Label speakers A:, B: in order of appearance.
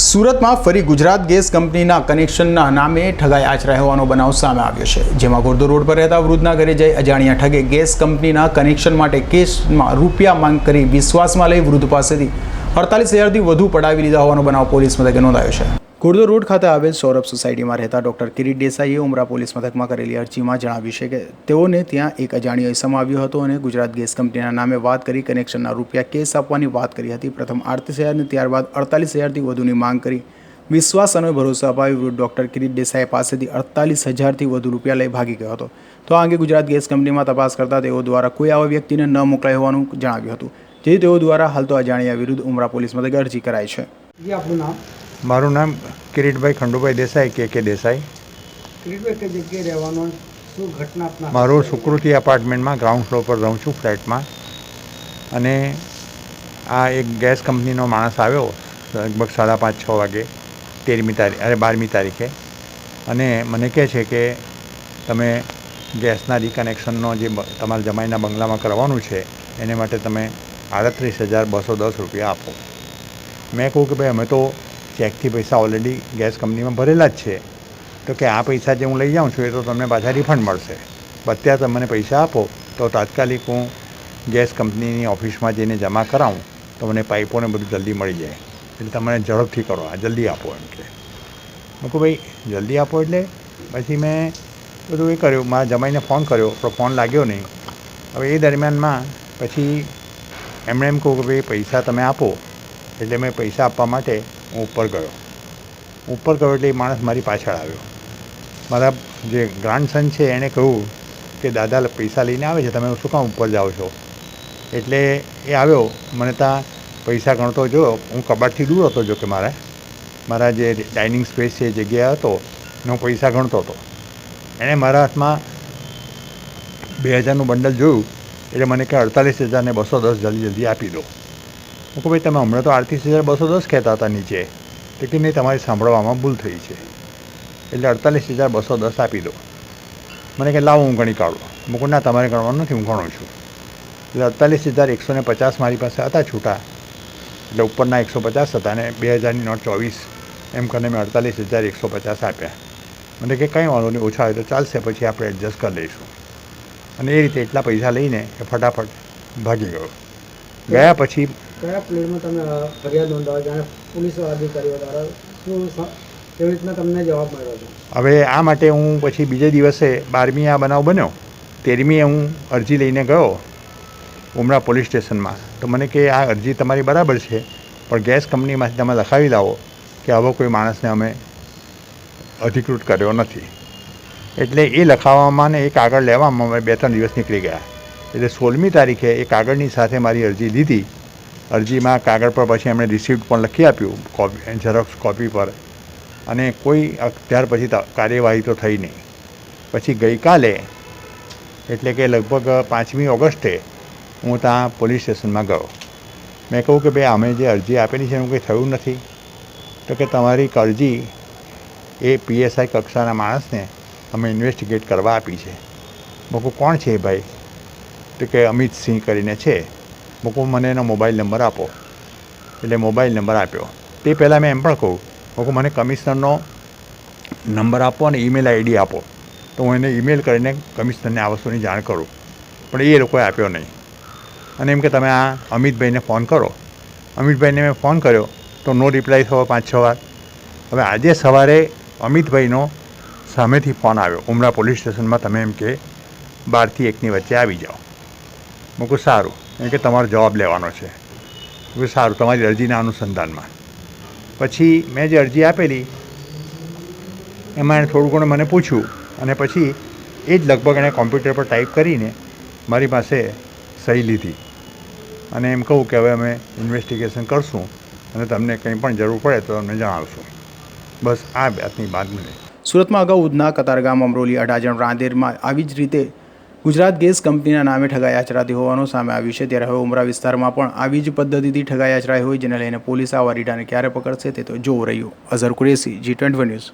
A: સુરતમાં ફરી ગુજરાત ગેસ કંપનીના કનેક્શનના નામે ઠગાઈ આચરાય હોવાનો બનાવ સામે આવ્યો છે, જેમાં ગોરધો રોડ પર રહેતા વૃદ્ધના ઘરે જઈ અજાણ્યા ઠગે ગેસ કંપનીના કનેક્શન માટે કેસમાં રૂપિયા માંગ કરી વિશ્વાસમાં લઈ વૃદ્ધ પાસેથી અડતાલીસ હજારથી વધુ પડાવી લીધા હોવાનો બનાવ પોલીસ મથકે નોંધાયો છે. ગોરધો રોડ ખાતે આવેલ સૌરભ સોસાયટીમાં રહેતા ડોક્ટર કિરીટ દેસાઈએ ઉમરા પોલીસ મથકમાં કરેલી અરજીમાં જણાવ્યું છે કે તેઓને ત્યાં એક અજાણ્યો ઇસમ આવ્યો હતો અને ગુજરાત ગેસ કંપનીના નામે વાત કરી કનેક્શનના રૂપિયા કેસ આપવાની વાત કરી હતી. પ્રથમ આડત્રીસ હજારને ત્યારબાદ અડતાલીસ હજારથી વધુની માંગ કરી. વિશ્વાસ અને ભરોસો અપાવી વૃદ્ધ ડોક્ટર કિરીટ દેસાઈ પાસેથી અડતાલીસ હજારથી વધુ રૂપિયા લઈ ભાગી ગયો હતો. તો આ અંગે ગુજરાત ગેસ કંપનીમાં તપાસ કરતા તેઓ દ્વારા કોઈ આવા વ્યક્તિને ન મોકલાય હોવાનું જણાવ્યું હતું. જેથી તેઓ દ્વારા હાલ તો અજાણ્યા વિરુદ્ધ ઉમરા પોલીસ મથકે અરજી કરાઈ છે.
B: આપનું નામ?
C: મારું નામ કિરીટભાઈ ખંડુભાઈ દેસાઈ કે કે દેસાઈ.
B: કિરીટભાઈ કઈ જગ્યાએ રહેવાનું? શું ઘટના
C: મારું સુકૃતિ એપાર્ટમેન્ટમાં ગ્રાઉન્ડ ફ્લોર પર રહું છું ફ્લેટમાં. અને આ એક ગેસ કંપનીનો માણસ આવ્યો લગભગ સાડા પાંચ છ વાગે તેરમી તારીખ અરે બારમી તારીખે. અને મને કહે છે કે તમે ગેસના રિકનેક્શનનો જે તમારા જમાઈના બંગલામાં કરવાનું છે એને માટે તમે આડત્રીસ હજાર બસો દસ રૂપિયા આપો. મેં કહું કે ભાઈ અમે તો ચેકથી પૈસા ઓલરેડી ગેસ કંપનીમાં ભરેલા જ છે. તો કે આ પૈસા જે હું લઈ જાઉં છું એ તો તમને પાછા રિફંડ મળશે. અત્યારે તમે મને પૈસા આપો, તો તાત્કાલિક હું ગેસ કંપનીની ઓફિસમાં જઈને જમા કરાવું, તો મને પાઇપોને બધું જલ્દી મળી જાય. એટલે તમે ઝડપથી કરો, આ જલ્દી આપો એમ કે. મેં કહું ભાઈ, જલ્દી આપો એટલે. પછી મેં બધું એ કર્યું, મારા જમાઈને ફોન કર્યો, પણ ફોન લાગ્યો નહીં. હવે એ દરમિયાનમાં પછી એમણે એમ કહું કે, ભાઈ, પૈસા તમે આપો. એટલે મેં પૈસા આપવા માટે હું ઉપર ગયો. ઉપર ગયો એટલે એ માણસ મારી પાછળ આવ્યો. મારા જે ગ્રાન્ડસન છે એણે કહ્યું કે, દાદા પૈસા લઈને આવે છે. તમે શું કામ ઉપર જાઓ છો? એટલે એ આવ્યો. મને ત્યાં પૈસા ગણતો જોયો. હું કબાટથી દૂર હતો જો કે મારા. મારા જે ડાઇનિંગ સ્પેસ છે જગ્યા હતો એનો પૈસા ગણતો હતો. એણે મારા હાથમાં બે હજારનું બંડલ જોયું. એટલે મને કે, અડતાલીસ હજારને બસો દસ જલ્દી જલ્દી આપી દો. હું ભાઈ તમે હમણાં તો અડતીસ હજાર બસો દસ કહેતા હતા નીચે. તો કે નહીં તમારી સાંભળવામાં ભૂલ થઈ છે. એટલે અડતાલીસ હજાર બસો દસ આપી દો. મને કે લાવો, હું ગણી કાઢું. કહું ના, તમારે ગણવાનું નથી, હું ગણું છું. એટલે અડતાલીસ હજાર એકસો ને પચાસ મારી પાસે હતા છૂટા. એટલે ઉપરના એકસો પચાસ હતા અને બે હજારની નોટ ચોવીસ. એમ કરીને મેં અડતાલીસ હજાર એકસો પચાસ આપ્યા. મને કે કંઈ વાંધો નહીં, ઓછા હોય તો ચાલશે, પછી આપણે એડજસ્ટ કરી લઈશું. અને એ રીતે એટલા પૈસા લઈને એ ફટાફટ ભાગી ગયો. ગયા પછી
B: કયા પ્લેનમાં તમે ફરિયાદ નોંધાવી જાણે પોલીસ અધિકારીઓ દ્વારા? શું કેવી રીતના તમને જવાબ મળ્યો છે?
C: હવે આ માટે હું પછી બીજે દિવસે બારમી આ બનાવ બન્યો. તેરમીએ હું અરજી લઈને ગયો ઉમરા પોલીસ સ્ટેશનમાં. તો મને કે આ અરજી તમારી બરાબર છે, પણ ગેસ કંપનીમાંથી તમે લખાવી લાવો કે આવો કોઈ માણસને અમે અધિકૃત કર્યો નથી. એટલે એ લખાવવામાં ને એ કાગળ લેવામાં અમે બે ત્રણ દિવસ નીકળી ગયા. એટલે સોળમી તારીખે એ કાગળની સાથે મારી અરજી લીધી. અરજીમાં કાગળ પર પછી એમણે રિસિપ્ટ પણ લખી આપ્યું કોપી ઝેરોક્સ કોપી પર. અને કોઈ ત્યાર પછી કાર્યવાહી તો થઈ નહીં. પછી ગઈકાલે, એટલે કે લગભગ પાંચમી ઓગસ્ટે, હું ત્યાં પોલીસ સ્ટેશનમાં ગયો. મેં કહું કે ભાઈ, અમે જે અરજી આપેલી છે, એનું કંઈ થયું નથી. તો કે તમારી અરજી એ પીએસઆઈ કક્ષાના માણસને અમે ઇન્વેસ્ટિગેટ કરવા આપી છે. મેં કોણ છે એ ભાઈ? તો કે અમિત સિંહ કરીને છે. મેં કહું મને એનો મોબાઈલ નંબર આપો. એટલે મોબાઈલ નંબર આપ્યો. તે પહેલાં મેં એમ પણ કહું, મૂકું, મને કમિશનરનો નંબર આપો અને ઈમેલ આઈડી આપો. તો હું એને ઈમેલ કરીને કમિશનરને આ વસ્તુની જાણ કરું. પણ એ લોકોએ આપ્યો નહીં. અને એમ કે તમે આ અમિતભાઈને ફોન કરો. અમિતભાઈને મેં ફોન કર્યો, તો નો રિપ્લાય થયો પાંચ, છ વાર. હવે આજે સવારે અમિતભાઈનો સામેથી ફોન આવ્યો. ઉમરા પોલીસ સ્ટેશનમાં તમે એમ કે, બારથી એકની વચ્ચે આવી જાઓ. મૂકું, સારું. કે તમારો જવાબ લેવાનો છે. સારું, તમારી અરજીના અનુસંધાનમાં. પછી મેં જે અરજી આપેલી, એમાં એણે થોડું ઘણું મને પૂછ્યું અને પછી એ જ લગભગ એણે કોમ્પ્યુટર પર ટાઈપ કરીને મારી પાસે સહી લીધી. અને એમ કહું કે હવે અમે ઇન્વેસ્ટિગેશન કરશું અને તમને કંઈ પણ જરૂર પડે તો અમને જણાવશું. બસ આ વાતની બાદ મને.
A: સુરતમાં અગાઉ ઉધના કતારગામ અમરોલી અડાજણ રાંદેરમાં આવી જ રીતે ગુજરાત ગેસ કંપનીના નામે ઠગાઈ આચરાતી હોવાનું સામે આવ્યું છે. ત્યારે હવે ઉમરા વિસ્તારમાં પણ આવી જ પદ્ધતિથી ઠગાઈ આચરાઈ હોય, જેને લઈને પોલીસ આવા રીઢાને ક્યારે પકડશે તે તો જોવું રહ્યું. Azhar Qureshi ji twenty news